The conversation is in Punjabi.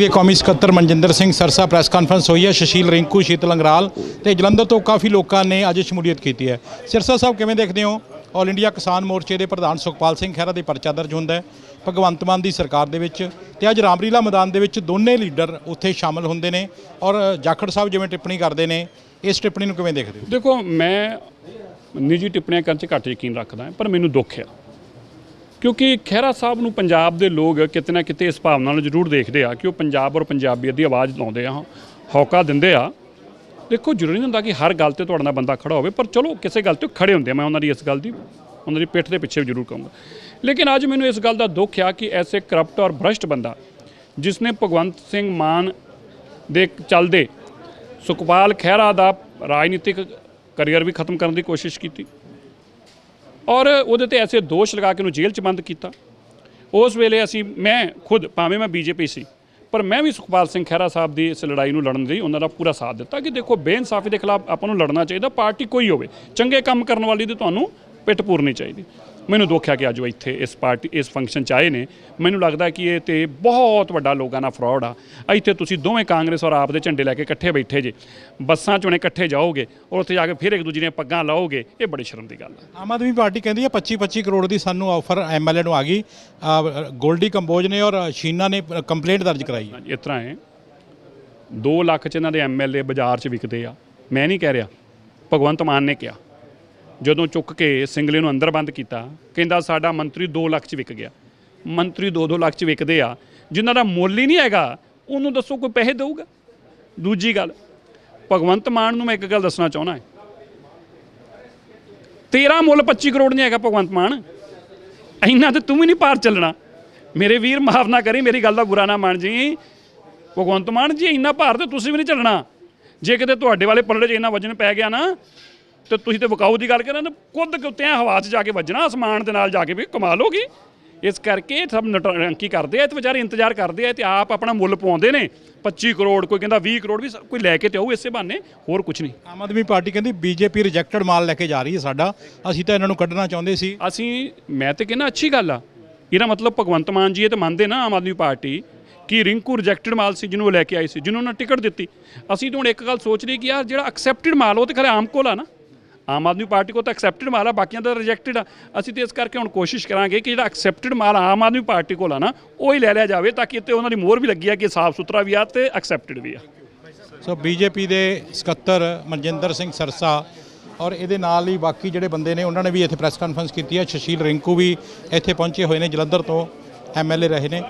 ਦੇ ਕੌਮੀ ਸਕੱਤਰ ਮਨਜਿੰਦਰ ਸਿੰਘ ਸਰਸਾ ਪ੍ਰੈਸ ਕਾਨਫਰੰਸ ਹੋਈ ਹੈ, ਸ਼ਸ਼ੀਲ ਰਿੰਕੂ, ਸ਼ੀਤਲ ਅੰਗਰਾਲ ਤੇ ਜਲੰਧਰ ਤੋਂ ਕਾਫੀ ਲੋਕਾਂ ਨੇ ਅੱਜ ਸ਼ਮੂਲੀਅਤ ਕੀਤੀ ਹੈ। ਸਿਰਸਾ ਸਾਹਿਬ ਕਿਵੇਂ ਦੇਖਦੇ ਹੋ? ਆਲ ਇੰਡੀਆ ਕਿਸਾਨ ਮੋਰਚੇ ਦੇ ਪ੍ਰਧਾਨ ਸੁਖਪਾਲ ਸਿੰਘ ਖਹਿਰਾ ਦੇ ਪਰਚਾ ਦਰਜ ਹੁੰਦਾ ਹੈ, ਭਗਵੰਤ ਮਾਨ ਦੀ ਸਰਕਾਰ ਦੇ ਵਿੱਚ ਤੇ ਅੱਜ ਰਾਮਲੀਲਾ ਮੈਦਾਨ ਦੇ ਵਿੱਚ ਦੋਨੇ ਲੀਡਰ ਉੱਥੇ ਸ਼ਾਮਲ ਹੁੰਦੇ ਨੇ ਔਰ ਜਾਖੜ ਸਾਹਿਬ ਜਿਵੇਂ ਟਿੱਪਣੀ ਕਰਦੇ ਨੇ, ਇਸ ਟਿੱਪਣੀ ਨੂੰ ਕਿਵੇਂ ਦੇਖਦੇ ਹੋ? ਦੇਖੋ, ਮੈਂ ਨਿੱਜੀ ਟਿੱਪਣੀਆਂ ਕਰਨ 'ਚ ਘੱਟ ਯਕੀਨ ਰੱਖਦਾ ਪਰ ਮੈਨੂੰ ਦੁੱਖ ਆ ਕਿਉਂਕਿ ਖਹਿਰਾ ਸਾਹਿਬ ਨੂੰ ਪੰਜਾਬ ਦੇ ਲੋਕ ਕਿਤੇ ਨਾ ਕਿਤੇ ਇਸ ਭਾਵਨਾ ਨਾਲ ਜ਼ਰੂਰ ਦੇਖਦੇ ਆ ਕਿ ਉਹ ਪੰਜਾਬ ਔਰ ਪੰਜਾਬੀਅਤ ਦੀ ਆਵਾਜ਼ ਲਾਉਂਦੇ ਆ, ਹੌਕਾ ਦਿੰਦੇ ਆ। ਦੇਖੋ, ਜ਼ਰੂਰੀ ਨਹੀਂ ਹੁੰਦਾ ਕਿ ਹਰ ਗੱਲ ਤੇ ਤੁਹਾਡੇ ਨਾਲ ਬੰਦਾ ਖੜਾ ਹੋਵੇ, ਪਰ ਚਲੋ, ਕਿਸੇ ਗੱਲ ਤੇ ਉਹ ਖੜੇ ਹੁੰਦੇ ਆ, ਮੈਂ ਉਹਨਾਂ ਦੀ ਇਸ ਗੱਲ ਦੀ, ਉਹਨਾਂ ਦੀ ਪਿੱਠ ਦੇ ਪਿੱਛੇ ਵੀ ਜ਼ਰੂਰ ਕਹੂੰਗਾ। ਲੇਕਿਨ ਅੱਜ ਮੈਨੂੰ ਇਸ ਗੱਲ ਦਾ ਦੁੱਖ ਆ ਕਿ ਐਸੇ ਕਰਪਟ ਔਰ ਭ੍ਰਸ਼ਟ ਬੰਦਾ, ਜਿਸ ਨੇ ਭਗਵੰਤ ਸਿੰਘ ਮਾਨ ਦੇ ਚੱਲਦੇ ਸੁਖਪਾਲ ਖਹਿਰਾ ਦਾ ਰਾਜਨੀਤਿਕ ਕਰੀਅਰ ਵੀ ਖਤਮ ਕਰਨ ਦੀ ਕੋਸ਼ਿਸ਼ ਕੀਤੀ ਔਰ ਉਹਦੇ ਤੇ ਐਸੇ ਦੋਸ਼ ਲਗਾ ਕੇ ਉਹਨੂੰ ਜੇਲ੍ਹ 'ਚ ਬੰਦ ਕੀਤਾ। ਉਸ ਵੇਲੇ ਅਸੀਂ, ਮੈਂ ਖੁਦ, ਭਾਵੇਂ ਮੈਂ ਬੀਜੇਪੀ ਸੀ, ਪਰ ਮੈਂ ਵੀ ਸੁਖਪਾਲ ਸਿੰਘ ਖਹਿਰਾ ਸਾਹਿਬ ਦੀ ਇਸ ਲੜਾਈ ਨੂੰ ਲੜਨ ਲਈ ਉਹਨਾਂ ਦਾ ਪੂਰਾ ਸਾਥ ਦਿੱਤਾ ਕਿ ਦੇਖੋ ਬੇਇਨਸਾਫੀ ਦੇ ਖਿਲਾਫ ਆਪਾਂ ਨੂੰ ਲੜਨਾ ਚਾਹੀਦਾ, ਪਾਰਟੀ ਕੋਈ ਹੋਵੇ, ਚੰਗੇ ਕੰਮ ਕਰਨ ਵਾਲੀ ਦੀ ਤੁਹਾਨੂੰ ਪਿੱਠ ਪੂਰਨੀ ਚਾਹੀਦੀ। ਮੈਨੂੰ ਦੁੱਖ ਹੈ ਕਿ ਅੱਜ ਉਹ ਇੱਥੇ ਇਸ ਪਾਰਟੀ ਇਸ ਫੰਕਸ਼ਨ 'ਚ ਆਏ ਨੇ। ਮੈਨੂੰ ਲੱਗਦਾ ਕਿ ਇਹ ਤੇ ਬਹੁਤ ਵੱਡਾ ਲੋਕਾਂ ਨਾਲ ਫਰਾਡ ਆ। ਇੱਥੇ ਤੁਸੀਂ ਦੋਵੇਂ ਕਾਂਗਰਸ ਔਰ ਆਪ ਦੇ ਝੰਡੇ ਲੈ ਕੇ ਇਕੱਠੇ ਬੈਠੇ ਜੇ। ਬੱਸਾਂ 'ਚ ਇਕੱਠੇ ਜਾਓਗੇ ਔਰ ਉੱਥੇ ਜਾ ਕੇ ਫਿਰ ਇੱਕ ਦੂਜੇ ਦੀਆਂ ਪੱਗਾਂ ਲਾਓਗੇ ਇਹ ਬੜੀ ਸ਼ਰਮ ਦੀ ਗੱਲ ਹੈ ਆਮ ਆਦਮੀ ਪਾਰਟੀ ਕਹਿੰਦੀ ਹੈ 25 25 ਕਰੋੜ ਦੀ ਸਾਨੂੰ ਆਫਰ ਐਮਐਲਏ ਨੂੰ ਆ ਗਈ। ਗੋਲਡੀ ਕੰਬੋਜ ਨੇ ਔਰ ਸ਼ੀਨਾ ਨੇ ਕੰਪਲੇਂਟ ਦਰਜ ਕਰਾਈ। ਇਸ ਤਰ੍ਹਾਂ ਹੈ। 2 ਲੱਖ ਚ ਇਹਨਾਂ ਦੇ ਐਮਐਲਏ ਬਾਜ਼ਾਰ 'ਚ ਵਿਕਦੇ ਆ। ਮੈਂ ਨਹੀਂ ਕਹਿ ਰਿਹਾ। ਭਗਵੰਤ ਮਾਨ ਨੇ ਕਿਹਾ। ਜਦੋਂ ਚੁੱਕ ਕੇ ਸਿੰਗਲੇ ਨੂੰ ਅੰਦਰ ਬੰਦ ਕੀਤਾ, ਕਹਿੰਦਾ ਸਾਡਾ ਮੰਤਰੀ 2 ਲੱਖ 'ਚ ਵਿਕ ਗਿਆ। ਮੰਤਰੀ 2-2 ਲੱਖ 'ਚ ਵਿਕਦੇ ਆ। ਜਿਨ੍ਹਾਂ ਦਾ ਮੁੱਲ ਹੀ ਨਹੀਂ ਹੈਗਾ, ਉਹਨੂੰ ਦੱਸੋ ਕੋਈ ਪੈਸੇ ਦੇਊਗਾ? ਦੂਜੀ ਗੱਲ, ਭਗਵੰਤ ਮਾਨ ਨੂੰ ਮੈਂ ਇੱਕ ਗੱਲ ਦੱਸਣਾ ਚਾਹੁੰਦਾ ਹਾਂ। ਤੇਰਾ ਮੁੱਲ 25 ਕਰੋੜ ਨਹੀਂ ਹੈਗਾ ਭਗਵੰਤ ਮਾਨ। ਇੰਨਾ ਤੇ ਤੂੰ ਵੀ ਨਹੀਂ ਪਾਰ ਚੱਲਣਾ। ਮੇਰੇ ਵੀਰ ਮਾਫ ਨਾ ਕਰੀ, ਮੇਰੀ ਗੱਲ ਦਾ ਬੁਰਾ ਨਾ ਮੰਨ ਜੀ। ਭਗਵੰਤ ਮਾਨ ਜੀ, ਇੰਨਾ ਭਾਰ ਤੇ ਤੁਸੀਂ ਵੀ ਨਹੀਂ ਚੱਲਣਾ। ਜੇ ਕਿਤੇ ਤੁਹਾਡੇ ਵਾਲੇ ਪਲੜੇ 'ਚ ਇੰਨਾ ਵਜਨ ਪੈ ਗਿਆ ਨਾ ਤੇ ਤੁਸੀਂ ਤੇ ਵਿਕਾਊ ਦੀ ਗੱਲ ਕਰਾਂ ਤਾਂ ਕੁੱਦ ਕੇ ਉੱਤੇ ਹਵਾ 'ਚ ਜਾ ਕੇ ਵੱਜਣਾ ਅਸਮਾਨ ਦੇ ਨਾਲ ਜਾ ਕੇ ਵੀ ਕਮਾਲ ਹੋ ਗਈ। ਇਸ ਕਰਕੇ ਸਭ ਨਟਰੰਕੀ ਕਰਦੇ ਆ ਤੇ ਵਿਚਾਰੇ ਇੰਤਜ਼ਾਰ ਕਰਦੇ ਆ ਤੇ ਆਪ ਆਪਣਾ ਮੁੱਲ ਪਵਾਉਂਦੇ ਨੇ। 25 ਕਰੋੜ ਕੋਈ ਕਹਿੰਦਾ 20 ਕਰੋੜ ਵੀ ਕੋਈ ਲੈ ਕੇ ਤੇ ਆਊ ਇਸੇ ਬਹਾਨੇ ਹੋਰ ਕੁਝ ਨਹੀਂ। ਆਮ ਆਦਮੀ ਪਾਰਟੀ ਕਹਿੰਦੀ ਬੀਜੇਪੀ ਰਿਜੈਕਟਡ ਮਾਲ ਲੈ ਕੇ ਜਾ ਰਹੀ ਹੈ ਸਾਡਾ। ਅਸੀਂ ਤਾਂ ਇਹਨਾਂ ਨੂੰ ਕੱਢਣਾ ਚਾਹੁੰਦੇ ਸੀ। ਅਸੀਂ ਮੈਂ ਤੇ ਕਹਿੰਦਾ ਅੱਛੀ ਗੱਲ ਆ। ਇਹਦਾ ਮਤਲਬ ਭਗਵੰਤ ਮਾਨ ਜੀ ਇਹ ਤਾਂ ਮੰਨਦੇ ਨਾ ਆਮ ਆਦਮੀ ਪਾਰਟੀ ਕਿ ਰਿੰਕੂ ਰਿਜੈਕਟਡ ਮਾਲ ਸੀ ਜਿਹਨੂੰ ਉਹ ਲੈ ਕੇ ਆਈ ਸੀ ਜਿਹਨੂੰ ਉਹਨਾਂ ਟਿਕਟ ਦਿੱਤੀ। ਅਸੀਂ ਤਾਂ ਹੁਣ ਇੱਕ ਗੱਲ ਸੋਚ ਰਹੀ ਕਿ ਯਾਰ ਜਿਹੜਾ ਐਕਸੈਪਟਡ ਮਾਲ ਉਹ ਤੇ ਖਰੇ ਆਮ ਕੋਲ ਆ ਨਾ। ਆਮ ਆਦਮੀ ਪਾਰਟੀ ਕੋਲ ਤਾਂ ਐਕਸੈਪਟਡ ਮਾਲ ਆ, ਬਾਕੀਆਂ ਦਾ ਰਿਜੈਕਟਡ ਆ। ਅਸੀਂ ਤੇ ਇਸ ਕਰਕੇ ਹੁਣ ਕੋਸ਼ਿਸ਼ ਕਰਾਂਗੇ ਕਿ ਜਿਹੜਾ ਐਕਸੈਪਟਡ ਮਾਲ ਆਮ ਆਦਮੀ ਪਾਰਟੀ ਕੋਲ ਆ ਨਾ, ਉਹ ਹੀ ਲੈ ਲਿਆ ਜਾਵੇ ਤਾਂ ਕਿ ਇੱਥੇ ਉਹਨਾਂ ਦੀ ਮੋਹਰ ਵੀ ਲੱਗੀ ਆ ਕਿ ਸਾਫ਼ ਸੁਥਰਾ ਵੀ ਆ ਤੇ ਐਕਸੈਪਟਡ ਵੀ ਆ। ਸੋ ਬੀਜੇਪੀ ਦੇ ਸਕੱਤਰ ਮਨਜਿੰਦਰ ਸਿੰਘ ਸਰਸਾ ਔਰ ਇਹਦੇ ਨਾਲ ਹੀ ਬਾਕੀ ਜਿਹੜੇ ਬੰਦੇ ਨੇ, ਉਹਨਾਂ ਨੇ ਵੀ ਇੱਥੇ ਪ੍ਰੈਸ ਕਾਨਫਰੰਸ ਕੀਤੀ ਹੈ ਸ਼ਸ਼ੀਲ ਰਿੰਕੂ ਵੀ ਇੱਥੇ ਪਹੁੰਚੇ ਹੋਏ ਨੇ, ਜਲੰਧਰ ਤੋਂ ਐਮਐਲਏ ਰਹੇ ਨੇ।